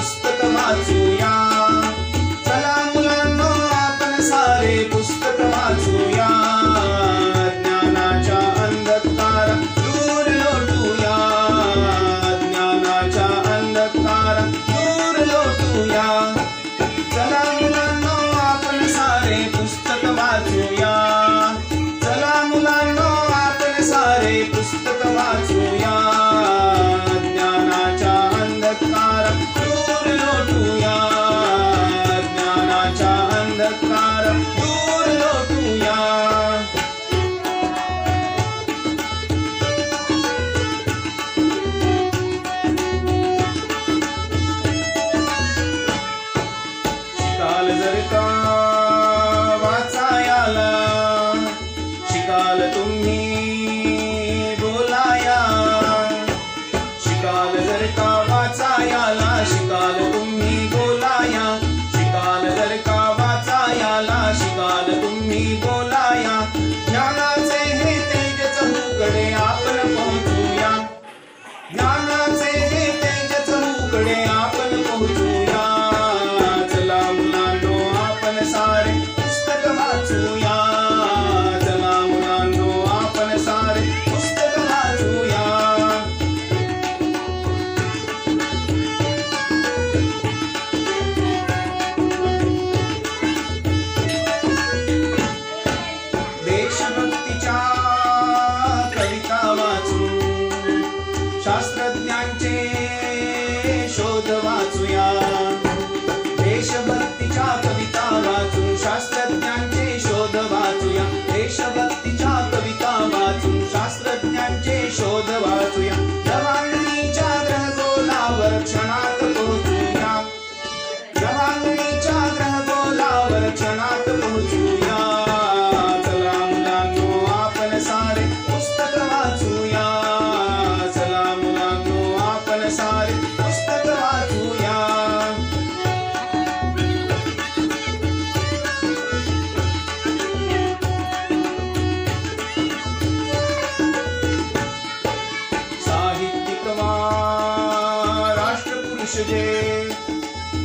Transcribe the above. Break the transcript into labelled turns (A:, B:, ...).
A: espetamazzo देशभक्तीच्या कविता वाचून शास्त्रज्ञांचे शोध वाचूया. राष्ट्रपुरुष जे